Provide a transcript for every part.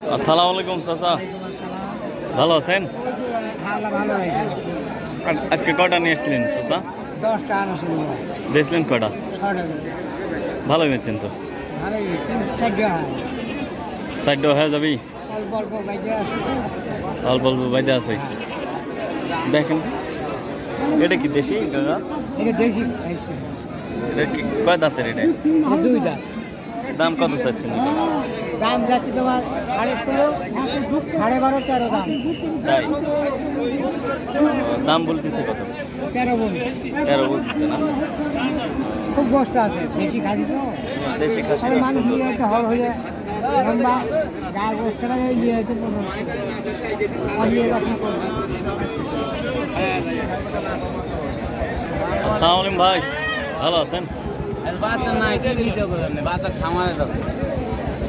আসসালামু আলাইকুম চাচা। ভালো আছেন? আজকে কটা নিয়ে এসেছিলেন চাচা? বেচলেন কটা? ভালো বেচছেন তো। সাইড হয় যাবি? অল্প অল্প বাইকে আছে। দেখেন এটা কি দেশি এটা কি কয় দাঁতের এটা? দাম কত চাচ্ছেন? দাম যাচ্ছে তোমার সাড়ে ষোলো সাড়ে বারো তেরো দাম। তাই দাম বলতেছে কত? তেরো বোন তেরো বলতেছে না? খুব বস্তা আছে দেশি খাসি তো। দেশি খাসি মানুষ নিয়ে যেতে হল হয়ে লম্বা গায়ে বস্তাটা নিয়ে যেতে আসসালামু আলাইকুম ভাই ভালো আছেন? বাচ্চা নাই বাচ্চা খামারে যাবে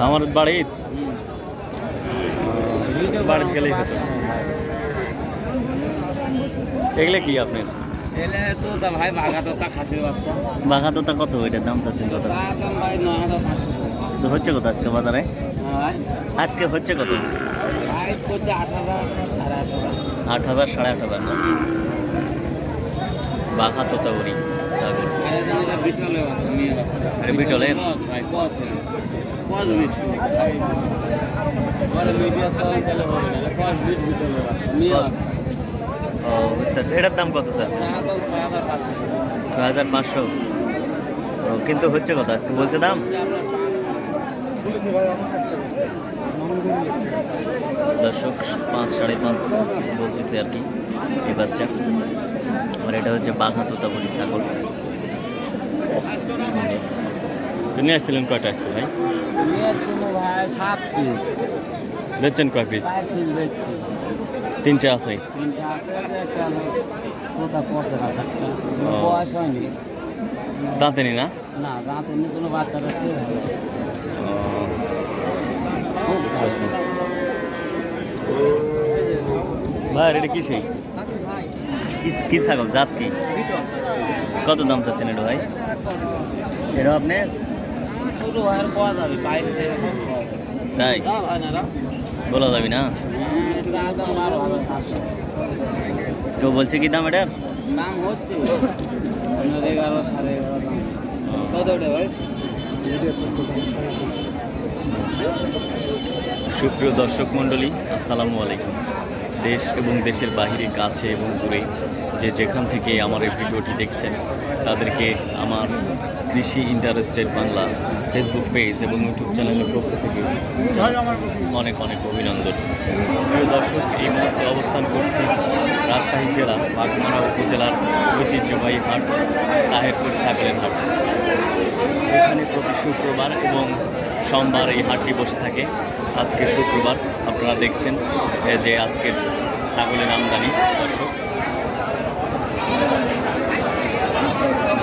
আমার বাড়ি বাড়িতে গেলেই হতো। এগুলো কি আপনার তো বাঘা তোতা কত? দাম হচ্ছে কত আজকে বাজারে? আজকে হচ্ছে কত? আট হাজার সাড়ে আট হাজার। বাঘা তোতা করি ছাগল বিটলের কস বিট পরে মিডিয়া তো তাহলে হবে না মেয়ে কস। বাচ্চা ও বুঝতে পারছি। এটার দাম কত চাচ্ছেন ছয় হাজার পাঁচশো। ও কিন্তু হচ্ছে কত? আজকে বলছে দাম? দর্শক পাঁচ সাড়ে পাঁচ বলতেছে আর কি এই বাচ্চা। আর এটা হচ্ছে বাঘা তোতাপুরি ছাগল। তো নিয়ে আসছিলেন কয়টা আসছে ভাই? বেচছেন কয় পিস? তিনটে আছে। পড়ছে না? না ভাই এটা কি সেই? কি- কি ছাগল? জাত কি? কত দাম চাচ্ছেন এটা ভাই? এটা আপনি? শুরু হয় আর পাওয়া যাবে বাইরে। তাই? বলা যাবি না? হ্যাঁ, কেউ বলছে কি দাম এটার? দাম হচ্ছে। এগারো সাড়ে এগারো দাম। কত ওটা ভাই? সুপ্রিয় দর্শক মণ্ডলী আসসালামু আলাইকুম। দেশ এবং দেশের বাহিরে কাছে এবং দূরে যে যেখান থেকে আমার এই ভিডিওটি দেখছেন তাদেরকে আমার কৃষি ইন্টারেস্টেড বাংলা ফেসবুক পেজ এবং ইউটিউব চ্যানেলের পক্ষ থেকে অনেক অনেক অভিনন্দন। দর্শক এই মুহূর্তে অবস্থান করছি রাজশাহী জেলা বাগমারা উপজেলার ঐতিহ্যবাহী হাট তাহেরপুর ছাগলের হাট। এখানে প্রতি শুক্রবার এবং সোমবার এই হাটটি বসে থাকে। আজকে শুক্রবার আপনারা দেখছেন যে আজকের ছাগলের আমদানি দর্শক।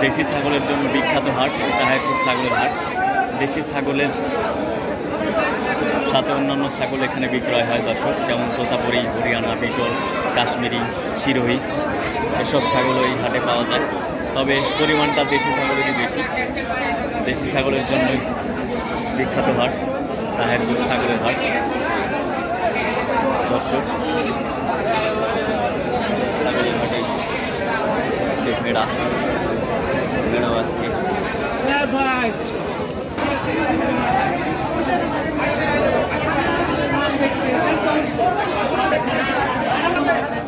দেশি ছাগলের জন্য বিখ্যাত হাট তাহারপুর ছাগলের হাট। দেশি ছাগলের সাথে অন্যান্য ছাগল এখানে বিক্রয় হয়, দর্শক। যেমন তোতাপুরি, হরিয়ানা, বিটল, কাশ্মীরি, শিরোহী, এসব ছাগল ওই হাটে পাওয়া যায়। তবে পরিমাণটা দেশি ছাগলেরই বেশি। দেশি ছাগলের জন্যই বিখ্যাত হাট তাহেরপুর ছাগলের হাট দর্শক ছাগলের হাটে যে ভেড়া ভেড়াও আজকে ভাই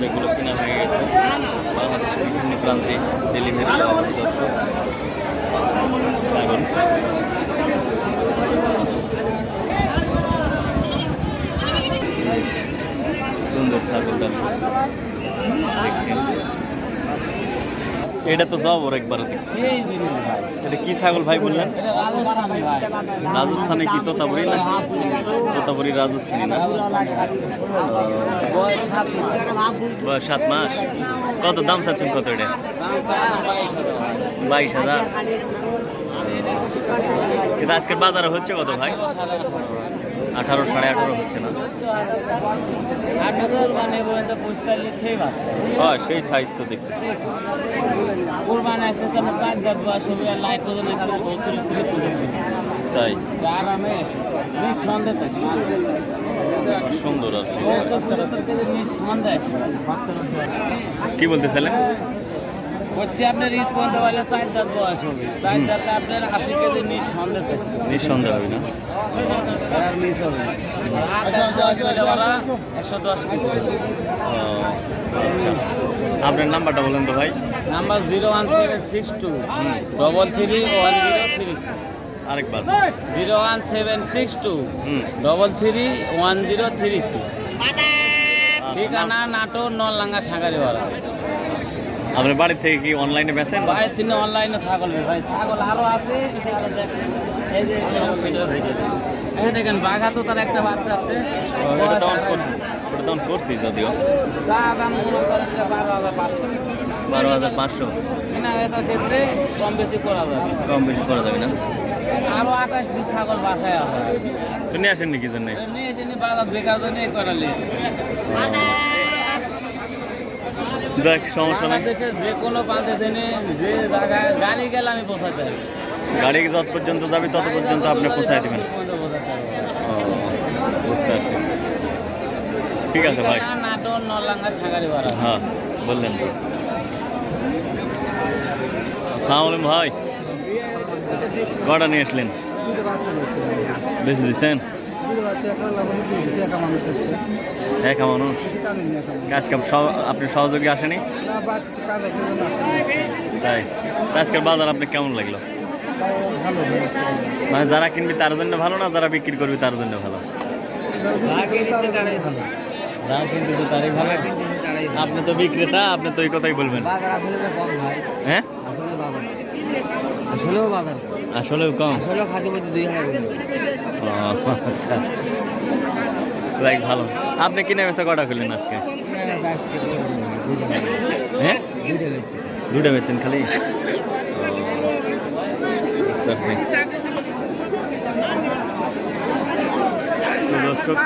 যেগুলো কেনা হয়ে গেছে। বাংলাদেশের বিভিন্ন প্রান্তে ডেলিভারি দেওয়া সুন্দর ছাগল দর্শক। দেখছেন। এটা তো জবর একবার জিনিস ভাই এটা কি ছাগল ভাই বললেন? এটা রাজস্থানি কি তোতাপুরি না? তোতাপুরি রাজস্থানি না? বয়স সাত মাস। কত দাম চাচ্ছেন কত এটা? বাইশ হাজার। কিন্তু আজকের বাজারে হচ্ছে কত ভাই? আঠারো সাড়ে আঠারো হচ্ছে না? আঠারোর মানে পর্যন্ত পঁয়তাল্লিশ সেই বাচ্চা। হ্যাঁ সেই সাইজ তো দেখতেছি। কোরবানি তো আমার চার দাঁত বয়স হবে আর লাইট সত্তর থেকে পঁচাত্তর। তাই? আরামে নিঃসন্দেহ সুন্দর আর কি বলতেছিলেন? হচ্ছে আপনার ঈদ পর্যন্ত পারলে চার দাঁত বয়স হবে। চার দাঁতে আপনার আশি কেজি নিয়ে সন্দেহ আছে নিঃসন্দেহ হবে না? আর মিস হবে একশো দশ আচ্ছা। আপনার নাম্বারটা বলেন তো ভাই। Number zero one seven six two. Double three one zero three. আরেকবার। Zero one seven six two. Double three one zero three three. আচ্ছা, ঠিকানা নাটোর নললাঙ্গা সাঁগারি বাড়া আপনার বাড়ি থেকে কি অনলাইনে বেচেন? বাইরে তিনি অনলাইনে ছাগল। ভাই ছাগল আরও আছে এই যে দেখেন। বাঘা তো তার একটা বাচ্চা আছে। ওটা করছি যদিও। চা দাম মনে করেন বারো হাজার পাঁচশো। বারো হাজার পাঁচশো। ক্ষেত্রে কম বেশি করা যাবে। কম বেশি করা যাবে না। আরও আঠাশ বিশ ছাগল বাসায় আছে নিয়ে আসেন নাকি জন্য? এমনি এসে নি বাজার দেখার জন্য করালে যাক সমস্যা নাই। বাংলাদেশের যে কোনো প্রান্তে জেনে যে জায়গায় গাড়ি গেলে আমি পৌঁছাতে গাড়ি যত পর্যন্ত যাবে তত পর্যন্ত আপনি পৌঁছায় দেবেন। বুঝতে পারছি। ঠিক আছে ভাই। নাটোর নললাঙ্গা সাঁগারি হ্যাঁ বললেন তো। আসসালামু আলাইকুম ভাই। কটা নিয়ে আসলেন? বেশি দিচ্ছেন? একা মানুষ কাজ কাম আপনি সহযোগী আসেনি? তাই? আজকের বাজার আপনি কেমন লাগল? মানে যারা কিনবি তার জন্য ভালো না যারা বিক্রি করবি তার জন্য ভালো? যারা কিনতেছে তারই ভালো। আপনি তো বিক্রেতা আপনি তো এই কথাই বলবেন। বাজার আসলে কম ভাই। হ্যাঁ? আসলে বাজার। আসলেও বাজার আসলেও কম? আসলেও খাসি প্রতি দুই হাজার আচ্ছা। লাইক ভালো। আপনি কিনে বেচা কটা খুললেন আজকে? হ্যাঁ? দুটা বেচছেন খালি। দর্শক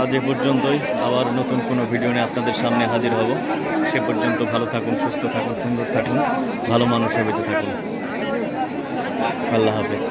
আজ এ পর্যন্তই। আবার নতুন কোনো ভিডিও নিয়ে আপনাদের সামনে হাজির হব। সে পর্যন্ত ভালো থাকুন সুস্থ থাকুন সুন্দর থাকুন ভালো মানুষের বেঁচে থাকুন। আল্লাহ হাফেজ